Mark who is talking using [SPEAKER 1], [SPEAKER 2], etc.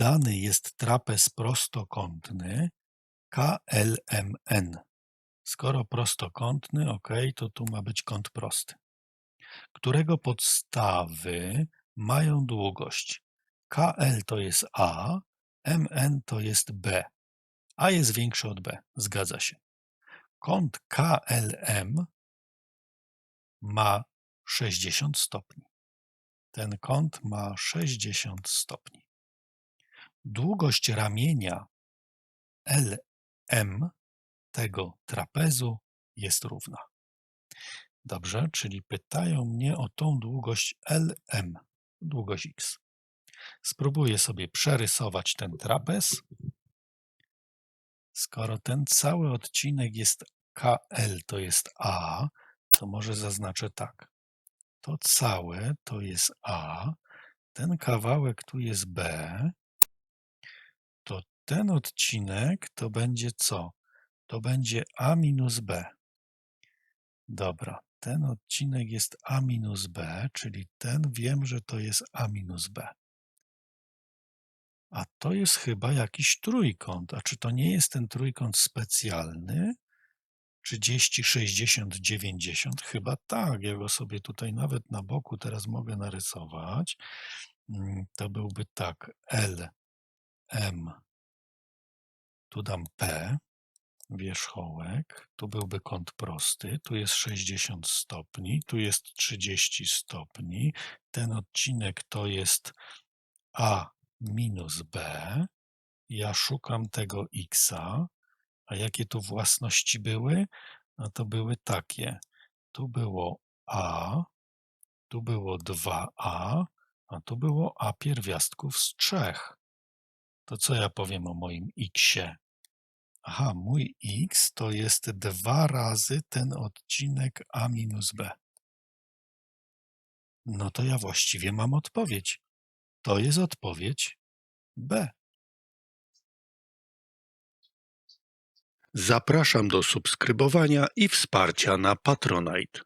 [SPEAKER 1] dany jest trapez prostokątny KLMN. Skoro prostokątny, ok, to tu ma być kąt prosty. Którego podstawy mają długość KL to jest A, MN to jest B. A jest większy od B. Zgadza się. Kąt KLM ma 60 stopni. Ten kąt ma 60 stopni. Długość ramienia LM tego trapezu jest równa. Dobrze, czyli pytają mnie o tą długość LM, długość X. Spróbuję sobie przerysować ten trapez. Skoro ten cały odcinek jest KL, to jest A, to może zaznaczę tak. To całe to jest A, ten kawałek tu jest B, ten odcinek to będzie co? To będzie A minus B. Dobra, ten odcinek jest A minus B, czyli ten wiem, że to jest A minus B. A to jest chyba jakiś trójkąt. A czy to nie jest ten trójkąt specjalny? 30, 60, 90? Chyba tak. Ja go sobie tutaj nawet na boku teraz mogę narysować. Mm, To byłby tak L, M, tu dam P, wierzchołek, tu byłby kąt prosty, tu jest 60 stopni, tu jest 30 stopni. Ten odcinek to jest A minus B. Ja szukam tego Xa. A jakie tu własności były? No to były takie. Tu było A, tu było 2A, a tu było A pierwiastków z 3. To co ja powiem o moim Xie? Aha, mój X to jest dwa razy ten odcinek A minus B. No to ja właściwie mam odpowiedź. To jest odpowiedź B.
[SPEAKER 2] Zapraszam do subskrybowania i wsparcia na Patronite.